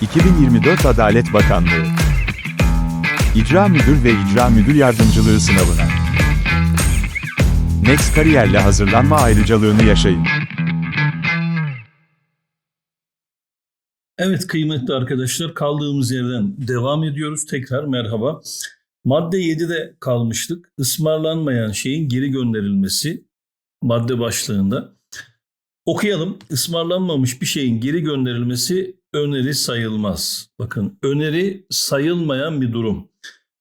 2024 Adalet Bakanlığı İcra Müdür ve İcra Müdür Yardımcılığı sınavına Next Kariyer'le hazırlanma ayrıcalığını yaşayın. Evet kıymetli arkadaşlar kaldığımız yerden devam ediyoruz. Tekrar merhaba. Madde 7'de kalmıştık. Ismarlanmayan şeyin geri gönderilmesi madde başlığında. Okuyalım. Ismarlanmamış bir şeyin geri gönderilmesi öneri sayılmaz. Bakın öneri sayılmayan bir durum.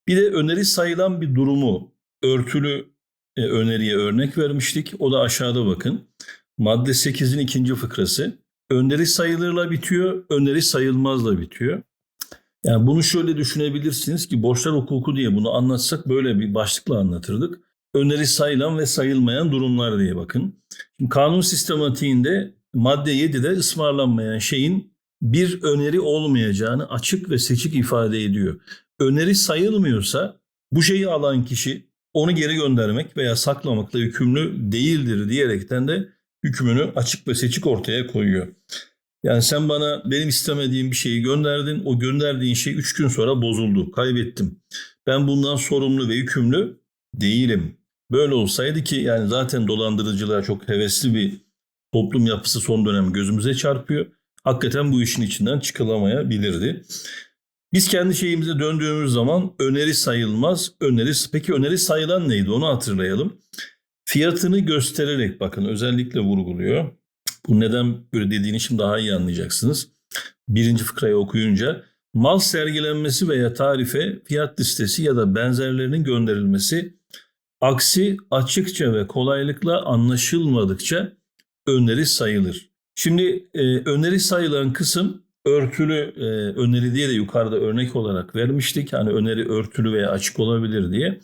Bir de öneri sayılan bir durumu örtülü e, öneriye örnek vermiştik. O da aşağıda bakın. Madde 8'in ikinci fıkrası. Öneri sayılırla bitiyor, öneri sayılmazla bitiyor. Yani bunu şöyle düşünebilirsiniz ki borçlar hukuku diye bunu anlatsak böyle bir başlıkla anlatırdık. Öneri sayılan ve sayılmayan durumlar diye bakın. Şimdi kanun sistematiğinde madde 7'de ısmarlanmayan şeyin bir öneri olmayacağını açık ve seçik ifade ediyor. Öneri sayılmıyorsa bu şeyi alan kişi onu geri göndermek veya saklamakla yükümlü değildir diyerekten de hükmünü açık ve seçik ortaya koyuyor. Yani sen bana benim istemediğim bir şeyi gönderdin. O gönderdiğin şey 3 gün sonra bozuldu. Kaybettim. Ben bundan sorumlu ve yükümlü değilim. Böyle olsaydı ki yani zaten dolandırıcılığa çok hevesli bir toplum yapısı son dönem gözümüze çarpıyor. Hakikaten bu işin içinden çıkılamayabilirdi. Biz kendi şeyimize döndüğümüz zaman öneri sayılmaz. Öneri, peki öneri sayılan neydi onu hatırlayalım. Fiyatını göstererek bakın özellikle vurguluyor. Bu neden böyle dediğini şimdi daha iyi anlayacaksınız. Birinci fıkrayı okuyunca mal sergilenmesi veya tarife fiyat listesi ya da benzerlerinin gönderilmesi aksi açıkça ve kolaylıkla anlaşılmadıkça öneri sayılır. Şimdi e, öneri sayılan kısım örtülü e, öneri diye de yukarıda örnek olarak vermiştik. Hani öneri örtülü veya açık olabilir diye.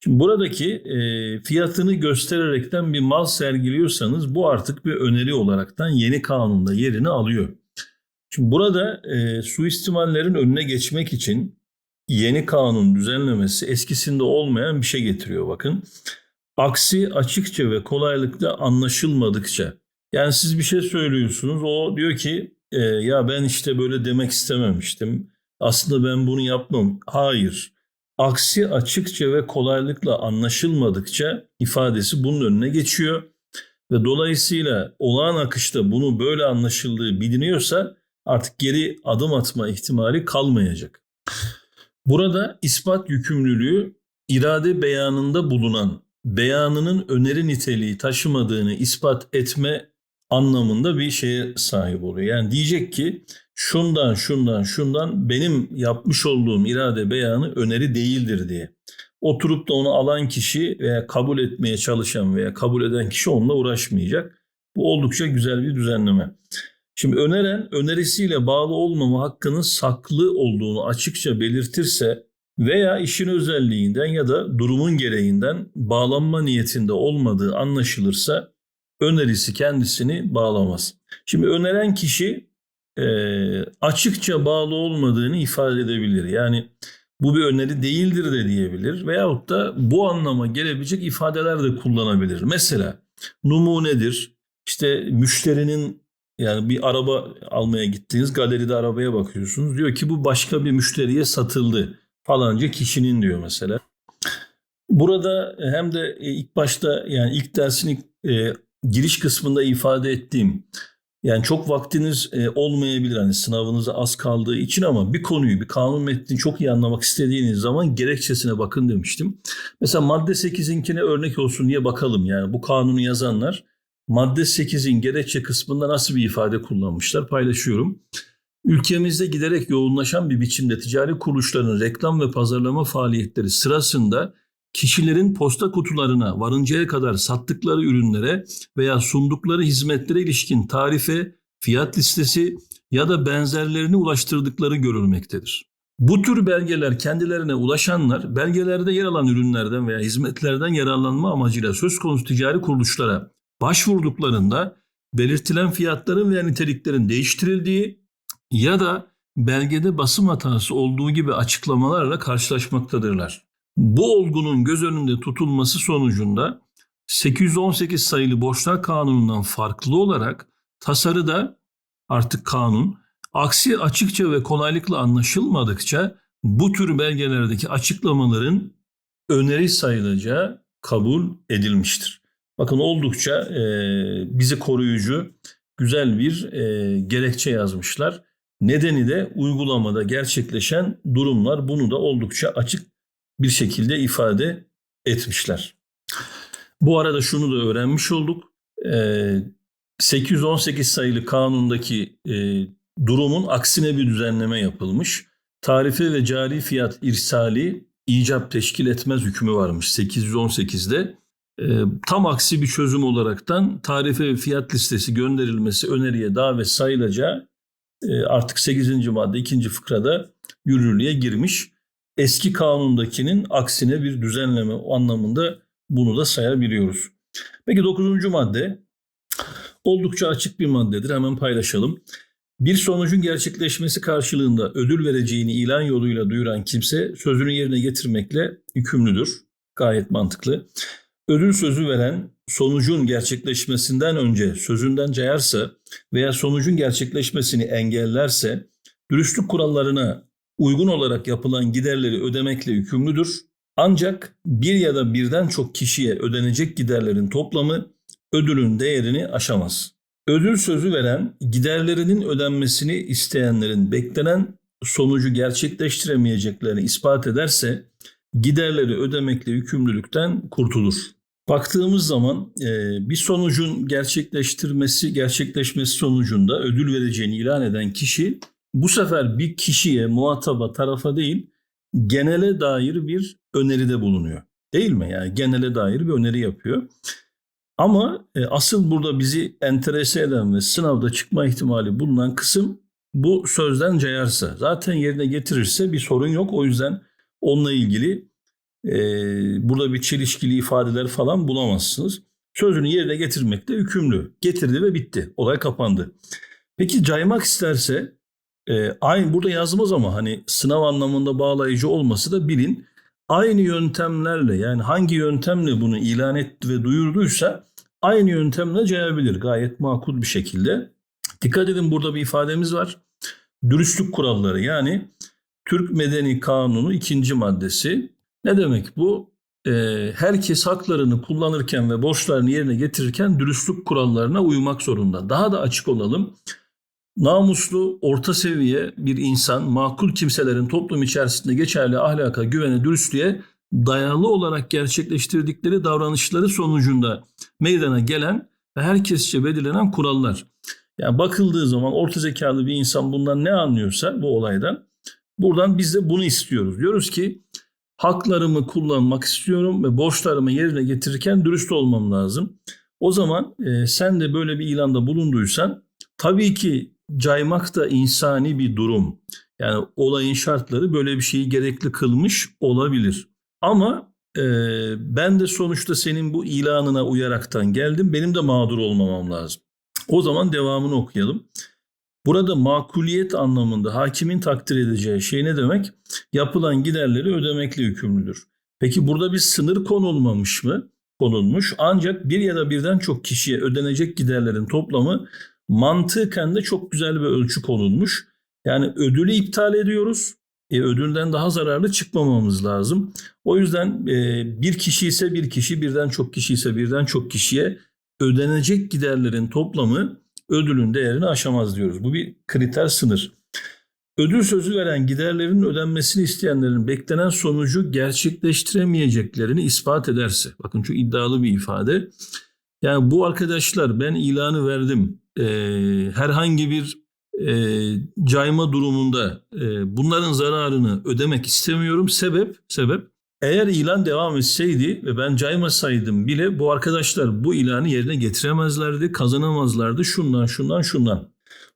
Şimdi buradaki e, fiyatını göstererekten bir mal sergiliyorsanız bu artık bir öneri olaraktan yeni kanunda yerini alıyor. Şimdi burada e, suistimallerin önüne geçmek için yeni kanun düzenlemesi eskisinde olmayan bir şey getiriyor bakın. Aksi açıkça ve kolaylıkla anlaşılmadıkça. Yani siz bir şey söylüyorsunuz o diyor ki e, ya ben işte böyle demek istememiştim. Aslında ben bunu yapmam. Hayır. Aksi açıkça ve kolaylıkla anlaşılmadıkça ifadesi bunun önüne geçiyor. Ve dolayısıyla olağan akışta bunu böyle anlaşıldığı biliniyorsa artık geri adım atma ihtimali kalmayacak. Burada ispat yükümlülüğü irade beyanında bulunan beyanının öneri niteliği taşımadığını ispat etme anlamında bir şeye sahip oluyor. Yani diyecek ki şundan şundan şundan benim yapmış olduğum irade beyanı öneri değildir diye. Oturup da onu alan kişi veya kabul etmeye çalışan veya kabul eden kişi onunla uğraşmayacak. Bu oldukça güzel bir düzenleme. Şimdi öneren önerisiyle bağlı olmama hakkının saklı olduğunu açıkça belirtirse veya işin özelliğinden ya da durumun gereğinden bağlanma niyetinde olmadığı anlaşılırsa önerisi kendisini bağlamaz. Şimdi öneren kişi e, açıkça bağlı olmadığını ifade edebilir. Yani bu bir öneri değildir de diyebilir veyahut da bu anlama gelebilecek ifadeler de kullanabilir. Mesela numunedir, işte müşterinin yani bir araba almaya gittiğiniz galeride arabaya bakıyorsunuz. Diyor ki bu başka bir müşteriye satıldı falanca kişinin diyor mesela. Burada hem de ilk başta yani ilk dersin e, giriş kısmında ifade ettiğim yani çok vaktiniz e, olmayabilir hani sınavınıza az kaldığı için ama bir konuyu bir kanun metnini çok iyi anlamak istediğiniz zaman gerekçesine bakın demiştim. Mesela madde 8'inkine örnek olsun diye bakalım yani bu kanunu yazanlar madde 8'in gerekçe kısmında nasıl bir ifade kullanmışlar paylaşıyorum. Ülkemizde giderek yoğunlaşan bir biçimde ticari kuruluşların reklam ve pazarlama faaliyetleri sırasında kişilerin posta kutularına varıncaya kadar sattıkları ürünlere veya sundukları hizmetlere ilişkin tarife, fiyat listesi ya da benzerlerini ulaştırdıkları görülmektedir. Bu tür belgeler kendilerine ulaşanlar belgelerde yer alan ürünlerden veya hizmetlerden yararlanma amacıyla söz konusu ticari kuruluşlara başvurduklarında belirtilen fiyatların veya niteliklerin değiştirildiği ya da belgede basım hatası olduğu gibi açıklamalarla karşılaşmaktadırlar. Bu olgunun göz önünde tutulması sonucunda 818 sayılı borçlar kanunundan farklı olarak tasarıda artık kanun Aksi açıkça ve kolaylıkla anlaşılmadıkça bu tür belgelerdeki açıklamaların öneri sayılacağı kabul edilmiştir. Bakın oldukça e, bizi koruyucu güzel bir e, gerekçe yazmışlar. Nedeni de uygulamada gerçekleşen durumlar bunu da oldukça açık bir şekilde ifade etmişler. Bu arada şunu da öğrenmiş olduk. E, 818 sayılı kanundaki e, durumun aksine bir düzenleme yapılmış. Tarife ve cari fiyat irsali icap teşkil etmez hükmü varmış 818'de. E, tam aksi bir çözüm olaraktan tarife ve fiyat listesi gönderilmesi öneriye davet sayılacağı e, artık 8. madde 2. fıkrada yürürlüğe girmiş. Eski kanundakinin aksine bir düzenleme anlamında bunu da sayabiliyoruz. Peki 9. madde oldukça açık bir maddedir. Hemen paylaşalım. Bir sonucun gerçekleşmesi karşılığında ödül vereceğini ilan yoluyla duyuran kimse sözünü yerine getirmekle yükümlüdür. Gayet mantıklı. Ödül sözü veren sonucun gerçekleşmesinden önce sözünden cayarsa veya sonucun gerçekleşmesini engellerse dürüstlük kurallarına uygun olarak yapılan giderleri ödemekle yükümlüdür. Ancak bir ya da birden çok kişiye ödenecek giderlerin toplamı ödülün değerini aşamaz. Ödül sözü veren giderlerinin ödenmesini isteyenlerin beklenen sonucu gerçekleştiremeyeceklerini ispat ederse giderleri ödemekle yükümlülükten kurtulur. Baktığımız zaman e, bir sonucun gerçekleştirmesi, gerçekleşmesi sonucunda ödül vereceğini ilan eden kişi bu sefer bir kişiye, muhataba, tarafa değil genele dair bir öneride bulunuyor. Değil mi? Yani genele dair bir öneri yapıyor. Ama e, asıl burada bizi enterese eden ve sınavda çıkma ihtimali bulunan kısım bu sözden cayarsa. Zaten yerine getirirse bir sorun yok. O yüzden onunla ilgili e, burada bir çelişkili ifadeler falan bulamazsınız. Sözünü yerine getirmekle yükümlü. Getirdi ve bitti. Olay kapandı. Peki caymak isterse e, aynı burada yazmaz ama hani sınav anlamında bağlayıcı olması da bilin. Aynı yöntemlerle yani hangi yöntemle bunu ilan etti ve duyurduysa aynı yöntemle cayabilir gayet makul bir şekilde. Dikkat edin burada bir ifademiz var. Dürüstlük kuralları yani Türk Medeni Kanunu ikinci maddesi. Ne demek bu? Ee, herkes haklarını kullanırken ve borçlarını yerine getirirken dürüstlük kurallarına uymak zorunda. Daha da açık olalım. Namuslu, orta seviye bir insan, makul kimselerin toplum içerisinde geçerli ahlaka, güvene, dürüstlüğe dayalı olarak gerçekleştirdikleri davranışları sonucunda meydana gelen ve herkesçe belirlenen kurallar. Yani bakıldığı zaman orta zekalı bir insan bundan ne anlıyorsa bu olaydan buradan biz de bunu istiyoruz. Diyoruz ki haklarımı kullanmak istiyorum ve borçlarımı yerine getirirken dürüst olmam lazım. O zaman e, sen de böyle bir ilanda bulunduysan tabii ki caymak da insani bir durum. Yani olayın şartları böyle bir şeyi gerekli kılmış olabilir. Ama e, ben de sonuçta senin bu ilanına uyaraktan geldim. Benim de mağdur olmamam lazım. O zaman devamını okuyalım. Burada makuliyet anlamında hakimin takdir edeceği şey ne demek? Yapılan giderleri ödemekle yükümlüdür. Peki burada bir sınır konulmamış mı? Konulmuş. Ancak bir ya da birden çok kişiye ödenecek giderlerin toplamı mantıken de çok güzel bir ölçü konulmuş. Yani ödülü iptal ediyoruz. E, ödülden daha zararlı çıkmamamız lazım. O yüzden e, bir kişi ise bir kişi, birden çok kişi ise birden çok kişiye ödenecek giderlerin toplamı ödülün değerini aşamaz diyoruz. Bu bir kriter sınır. Ödül sözü veren giderlerin ödenmesini isteyenlerin beklenen sonucu gerçekleştiremeyeceklerini ispat ederse. Bakın çok iddialı bir ifade. Yani bu arkadaşlar ben ilanı verdim. Ee, herhangi bir e, cayma durumunda e, bunların zararını ödemek istemiyorum. Sebep, sebep eğer ilan devam etseydi ve ben caymasaydım bile bu arkadaşlar bu ilanı yerine getiremezlerdi, kazanamazlardı şundan şundan şundan.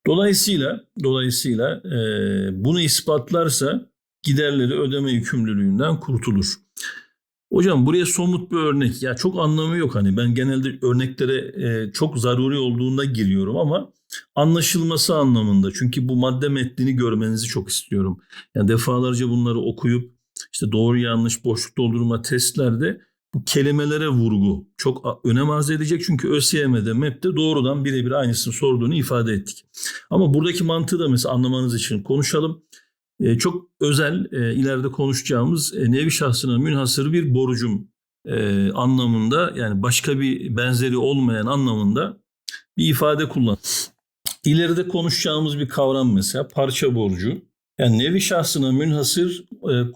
Dolayısıyla dolayısıyla e, bunu ispatlarsa giderleri ödeme yükümlülüğünden kurtulur. Hocam buraya somut bir örnek ya çok anlamı yok hani ben genelde örneklere e, çok zaruri olduğunda giriyorum ama anlaşılması anlamında çünkü bu madde metnini görmenizi çok istiyorum. Yani defalarca bunları okuyup işte doğru yanlış boşluk doldurma testlerde bu kelimelere vurgu çok önem arz edecek. Çünkü ÖSYM'de MEP'te doğrudan birebir aynısını sorduğunu ifade ettik. Ama buradaki mantığı da mesela anlamanız için konuşalım. E, çok özel e, ileride konuşacağımız e, nevi şahsına münhasır bir borcum anlamında yani başka bir benzeri olmayan anlamında bir ifade kullan. İleride konuşacağımız bir kavram mesela parça borcu. Yani nevi şahsına münhasır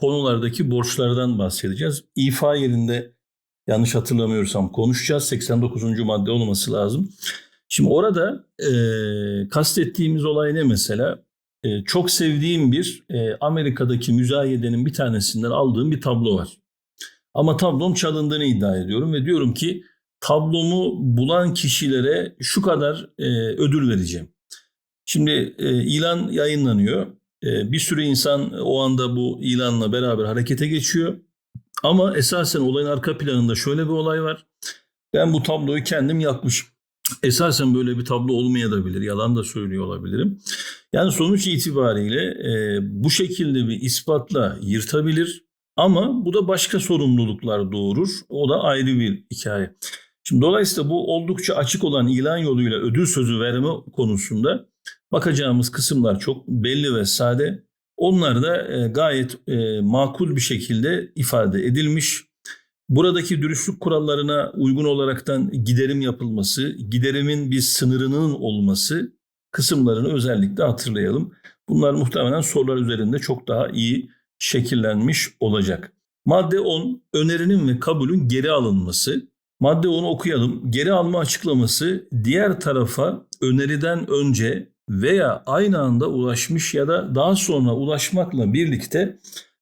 konulardaki borçlardan bahsedeceğiz. İfa yerinde yanlış hatırlamıyorsam konuşacağız. 89. madde olması lazım. Şimdi orada e, kastettiğimiz olay ne mesela? E, çok sevdiğim bir e, Amerika'daki müzayedenin bir tanesinden aldığım bir tablo var. Ama tablom çalındığını iddia ediyorum ve diyorum ki tablomu bulan kişilere şu kadar e, ödül vereceğim. Şimdi ilan yayınlanıyor. Bir sürü insan o anda bu ilanla beraber harekete geçiyor. Ama esasen olayın arka planında şöyle bir olay var. Ben bu tabloyu kendim yakmışım. Esasen böyle bir tablo olmayabilir. Yalan da söylüyor olabilirim. Yani sonuç itibariyle e, bu şekilde bir ispatla yırtabilir. Ama bu da başka sorumluluklar doğurur. O da ayrı bir hikaye. Şimdi dolayısıyla bu oldukça açık olan ilan yoluyla ödül sözü verme konusunda bakacağımız kısımlar çok belli ve sade. Onlar da e, gayet e, makul bir şekilde ifade edilmiş. Buradaki dürüstlük kurallarına uygun olaraktan giderim yapılması, giderimin bir sınırının olması kısımlarını özellikle hatırlayalım. Bunlar muhtemelen sorular üzerinde çok daha iyi şekillenmiş olacak. Madde 10 önerinin ve kabulün geri alınması. Madde 10'u okuyalım. Geri alma açıklaması diğer tarafa öneriden önce veya aynı anda ulaşmış ya da daha sonra ulaşmakla birlikte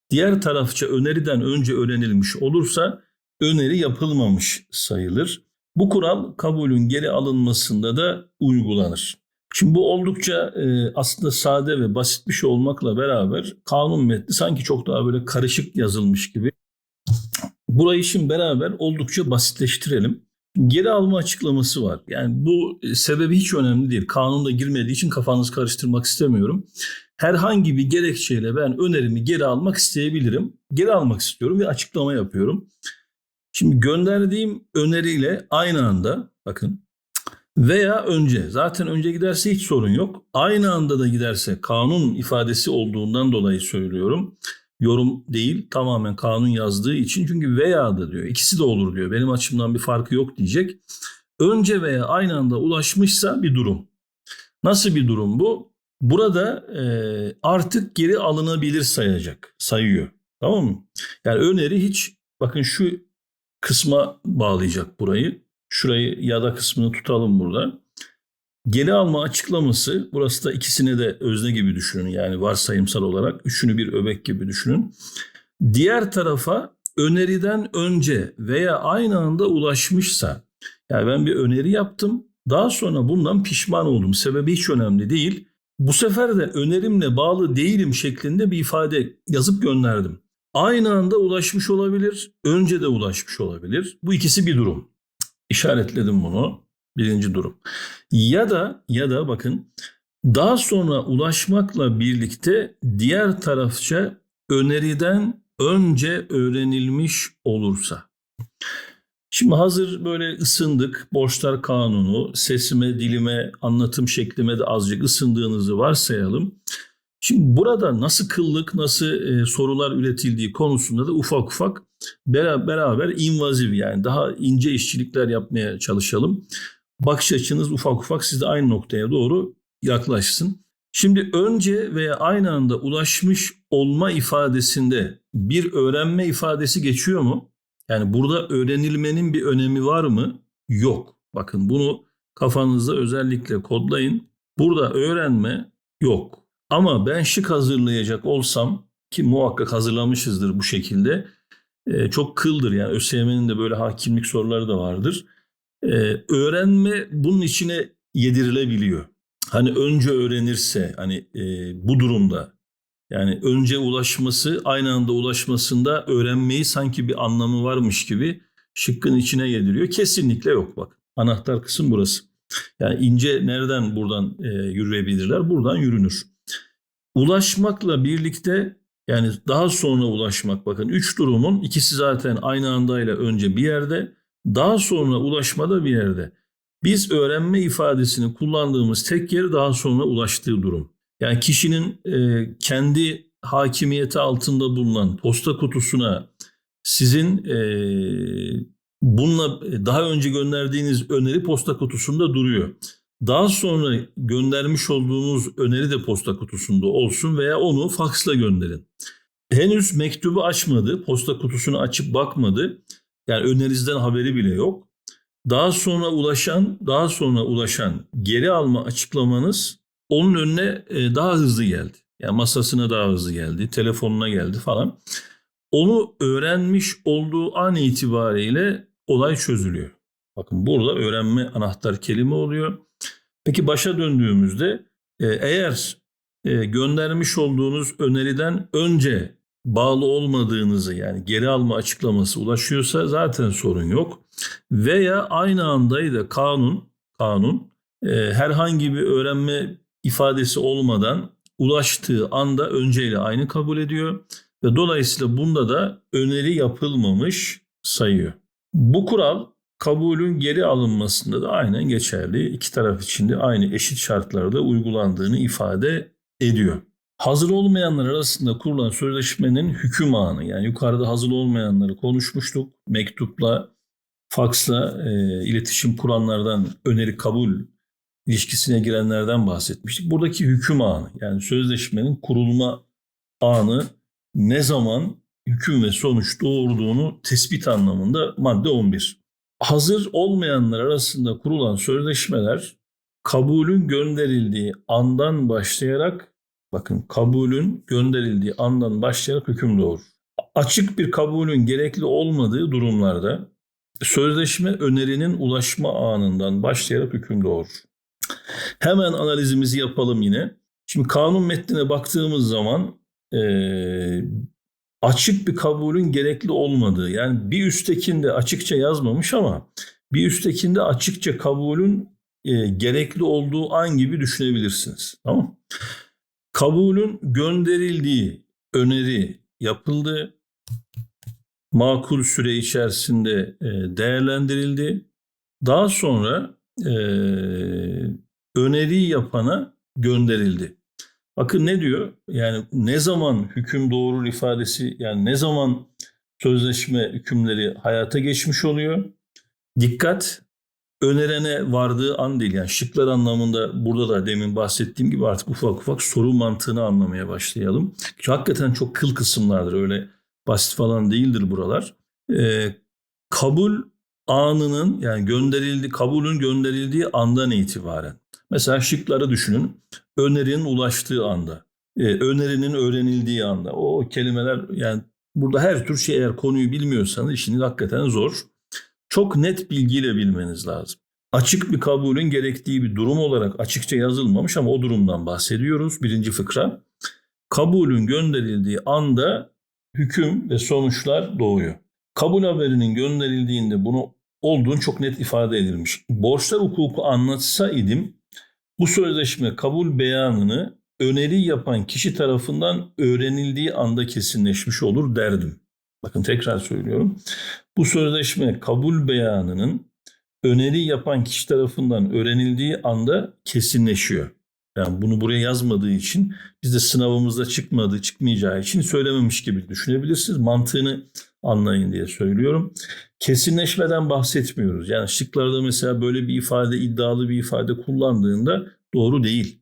diğer tarafça öneriden önce öğrenilmiş olursa öneri yapılmamış sayılır. Bu kural kabulün geri alınmasında da uygulanır. Şimdi bu oldukça e, aslında sade ve basit bir şey olmakla beraber kanun metni sanki çok daha böyle karışık yazılmış gibi. Burayı şimdi beraber oldukça basitleştirelim. Geri alma açıklaması var. Yani bu e, sebebi hiç önemli değil. Kanunda girmediği için kafanızı karıştırmak istemiyorum. Herhangi bir gerekçeyle ben önerimi geri almak isteyebilirim. Geri almak istiyorum ve açıklama yapıyorum. Şimdi gönderdiğim öneriyle aynı anda bakın veya önce zaten önce giderse hiç sorun yok. Aynı anda da giderse kanun ifadesi olduğundan dolayı söylüyorum. Yorum değil tamamen kanun yazdığı için çünkü veya da diyor ikisi de olur diyor. Benim açımdan bir farkı yok diyecek. Önce veya aynı anda ulaşmışsa bir durum. Nasıl bir durum bu? Burada e, artık geri alınabilir sayacak, sayıyor. Tamam mı? Yani öneri hiç bakın şu kısma bağlayacak burayı. Şurayı ya da kısmını tutalım burada. Geri alma açıklaması burası da ikisine de özne gibi düşünün. Yani varsayımsal olarak üçünü bir öbek gibi düşünün. Diğer tarafa öneriden önce veya aynı anda ulaşmışsa yani ben bir öneri yaptım daha sonra bundan pişman oldum. Sebebi hiç önemli değil. Bu sefer de önerimle bağlı değilim şeklinde bir ifade yazıp gönderdim. Aynı anda ulaşmış olabilir, önce de ulaşmış olabilir. Bu ikisi bir durum. İşaretledim bunu. Birinci durum. Ya da ya da bakın daha sonra ulaşmakla birlikte diğer tarafça öneriden önce öğrenilmiş olursa. Şimdi hazır böyle ısındık. Borçlar kanunu, sesime, dilime, anlatım şeklime de azıcık ısındığınızı varsayalım. Şimdi burada nasıl kıllık, nasıl e, sorular üretildiği konusunda da ufak ufak beraber, beraber invaziv yani daha ince işçilikler yapmaya çalışalım. Bakış açınız ufak ufak sizde aynı noktaya doğru yaklaşsın. Şimdi önce veya aynı anda ulaşmış olma ifadesinde bir öğrenme ifadesi geçiyor mu? Yani burada öğrenilmenin bir önemi var mı? Yok. Bakın bunu kafanızda özellikle kodlayın. Burada öğrenme yok. Ama ben şık hazırlayacak olsam ki muhakkak hazırlamışızdır bu şekilde. e, çok kıldır yani ÖSYM'nin de böyle hakimlik soruları da vardır. E, öğrenme bunun içine yedirilebiliyor. Hani önce öğrenirse hani e, bu durumda yani önce ulaşması aynı anda ulaşmasında öğrenmeyi sanki bir anlamı varmış gibi şıkkın içine yediriyor. Kesinlikle yok bak. Anahtar kısım burası. Yani ince nereden buradan e, yürüyebilirler? Buradan yürünür. Ulaşmakla birlikte Yani daha sonra ulaşmak bakın üç durumun ikisi zaten aynı andayla önce bir yerde daha sonra ulaşmada bir yerde. Biz öğrenme ifadesini kullandığımız tek yer daha sonra ulaştığı durum. Yani kişinin e, kendi hakimiyeti altında bulunan posta kutusuna sizin e, bununla daha önce gönderdiğiniz öneri posta kutusunda duruyor. Daha sonra göndermiş olduğunuz öneri de posta kutusunda olsun veya onu faksla gönderin. Henüz mektubu açmadı, posta kutusunu açıp bakmadı. Yani önerizden haberi bile yok. Daha sonra ulaşan, daha sonra ulaşan geri alma açıklamanız onun önüne e, daha hızlı geldi. Yani masasına daha hızlı geldi, telefonuna geldi falan. Onu öğrenmiş olduğu an itibariyle olay çözülüyor. Bakın burada öğrenme anahtar kelime oluyor. Peki başa döndüğümüzde e, eğer e, göndermiş olduğunuz öneriden önce bağlı olmadığınızı yani geri alma açıklaması ulaşıyorsa zaten sorun yok. Veya aynı andaydı kanun kanun e, herhangi bir öğrenme ifadesi olmadan ulaştığı anda önceyle aynı kabul ediyor ve dolayısıyla bunda da öneri yapılmamış sayıyor. Bu kural kabulün geri alınmasında da aynen geçerli. İki taraf için de aynı eşit şartlarda uygulandığını ifade ediyor. Hazır olmayanlar arasında kurulan sözleşmenin hüküm anı yani yukarıda hazır olmayanları konuşmuştuk. Mektupla, faksla e, iletişim kuranlardan öneri kabul ilişkisine girenlerden bahsetmiştik. Buradaki hüküm anı yani sözleşmenin kurulma anı ne zaman hüküm ve sonuç doğurduğunu tespit anlamında madde 11. Hazır olmayanlar arasında kurulan sözleşmeler kabulün gönderildiği andan başlayarak bakın kabulün gönderildiği andan başlayarak hüküm doğurur. Açık bir kabulün gerekli olmadığı durumlarda sözleşme önerinin ulaşma anından başlayarak hüküm doğurur. Hemen analizimizi yapalım yine. Şimdi kanun metnine baktığımız zaman eee, açık bir kabulün gerekli olmadığı yani bir üsttekinde açıkça yazmamış ama bir üsttekinde açıkça kabulün e, gerekli olduğu an gibi düşünebilirsiniz. Tamam Kabulün gönderildiği öneri yapıldı. Makul süre içerisinde e, değerlendirildi. Daha sonra e, öneriyi yapana gönderildi. Bakın ne diyor? Yani ne zaman hüküm doğurur ifadesi yani ne zaman sözleşme hükümleri hayata geçmiş oluyor? Dikkat önerene vardığı an değil yani şıklar anlamında burada da demin bahsettiğim gibi artık ufak ufak soru mantığını anlamaya başlayalım. Çünkü hakikaten çok kıl kısımlardır öyle basit falan değildir buralar. Ee, kabul anının yani gönderildi kabulün gönderildiği andan itibaren. Mesela şıkları düşünün. Önerinin ulaştığı anda, e, önerinin öğrenildiği anda. O kelimeler yani burada her tür şey eğer konuyu bilmiyorsanız işiniz hakikaten zor. Çok net bilgiyle bilmeniz lazım. Açık bir kabulün gerektiği bir durum olarak açıkça yazılmamış ama o durumdan bahsediyoruz. Birinci fıkra. Kabulün gönderildiği anda hüküm ve sonuçlar doğuyor. Kabul haberinin gönderildiğinde bunu olduğunu çok net ifade edilmiş. Borçlar hukuku anlatsa idim bu sözleşme kabul beyanını öneri yapan kişi tarafından öğrenildiği anda kesinleşmiş olur derdim. Bakın tekrar söylüyorum. Bu sözleşme kabul beyanının öneri yapan kişi tarafından öğrenildiği anda kesinleşiyor. Yani bunu buraya yazmadığı için biz de sınavımızda çıkmadığı, çıkmayacağı için söylememiş gibi düşünebilirsiniz. Mantığını anlayın diye söylüyorum. Kesinleşmeden bahsetmiyoruz. Yani şıklarda mesela böyle bir ifade, iddialı bir ifade kullandığında doğru değil.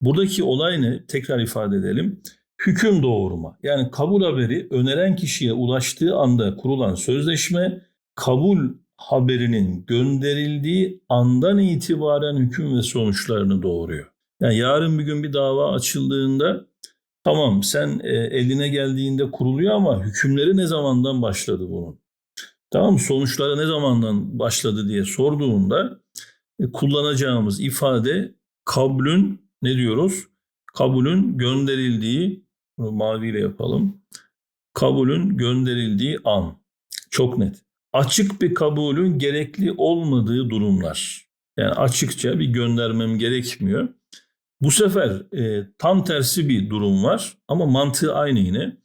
Buradaki olay ne? Tekrar ifade edelim. Hüküm doğurma. Yani kabul haberi öneren kişiye ulaştığı anda kurulan sözleşme kabul haberinin gönderildiği andan itibaren hüküm ve sonuçlarını doğuruyor. Yani yarın bir gün bir dava açıldığında tamam sen e, eline geldiğinde kuruluyor ama hükümleri ne zamandan başladı bunun? Tamam? Sonuçları ne zamandan başladı diye sorduğunda e, kullanacağımız ifade kabulün ne diyoruz? Kabulün gönderildiği bunu maviyle yapalım. Kabulün gönderildiği an. Çok net. Açık bir kabulün gerekli olmadığı durumlar. Yani açıkça bir göndermem gerekmiyor. Bu sefer e, tam tersi bir durum var ama mantığı aynı yine.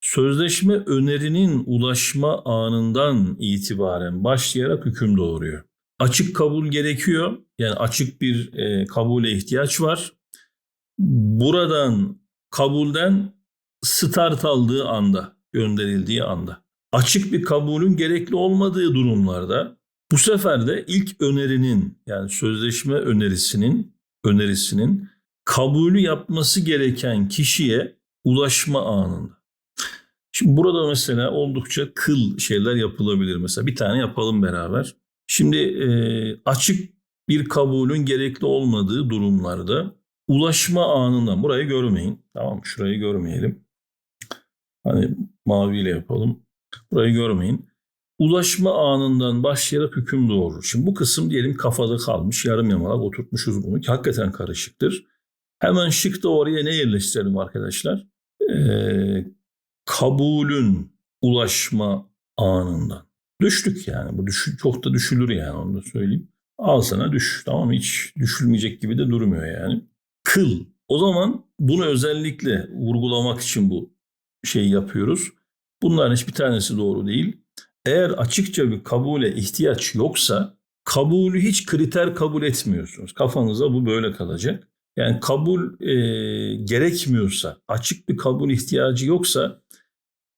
Sözleşme önerinin ulaşma anından itibaren başlayarak hüküm doğuruyor. Açık kabul gerekiyor. Yani açık bir e, kabule ihtiyaç var. Buradan kabulden start aldığı anda, gönderildiği anda. Açık bir kabulün gerekli olmadığı durumlarda bu sefer de ilk önerinin yani sözleşme önerisinin önerisinin kabulü yapması gereken kişiye ulaşma anında. Şimdi burada mesela oldukça kıl şeyler yapılabilir. Mesela bir tane yapalım beraber. Şimdi e, açık bir kabulün gerekli olmadığı durumlarda ulaşma anından burayı görmeyin. Tamam şurayı görmeyelim. Hani maviyle yapalım. Burayı görmeyin. Ulaşma anından başlayarak hüküm doğurur. Şimdi bu kısım diyelim kafada kalmış, yarım yamalak oturtmuşuz bunu ki hakikaten karışıktır. Hemen şık da oraya ne yerleştirelim arkadaşlar? Ee, kabulün ulaşma anından. Düştük yani. Bu düş, çok da düşülür yani onu da söyleyeyim. Al sana düş. Tamam? Hiç düşülmeyecek gibi de durmuyor yani. Kıl. O zaman bunu özellikle vurgulamak için bu şeyi yapıyoruz. Bunların hiçbir tanesi doğru değil. Eğer açıkça bir kabule ihtiyaç yoksa kabulü hiç kriter kabul etmiyorsunuz. Kafanıza bu böyle kalacak. Yani kabul e, gerekmiyorsa, açık bir kabul ihtiyacı yoksa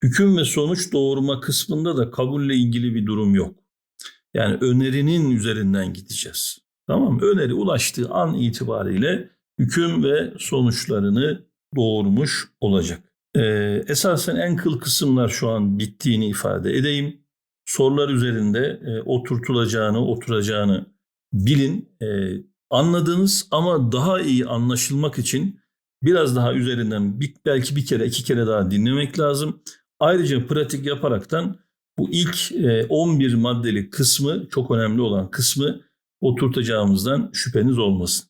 hüküm ve sonuç doğurma kısmında da kabulle ilgili bir durum yok. Yani önerinin üzerinden gideceğiz. Tamam mı? Öneri ulaştığı an itibariyle hüküm ve sonuçlarını doğurmuş olacak. Ee, esasen en kıl kısımlar şu an bittiğini ifade edeyim. Sorular üzerinde e, oturtulacağını, oturacağını bilin. E, anladığınız ama daha iyi anlaşılmak için biraz daha üzerinden bir, belki bir kere iki kere daha dinlemek lazım. Ayrıca pratik yaparaktan bu ilk e, 11 maddelik kısmı çok önemli olan kısmı oturtacağımızdan şüpheniz olmasın.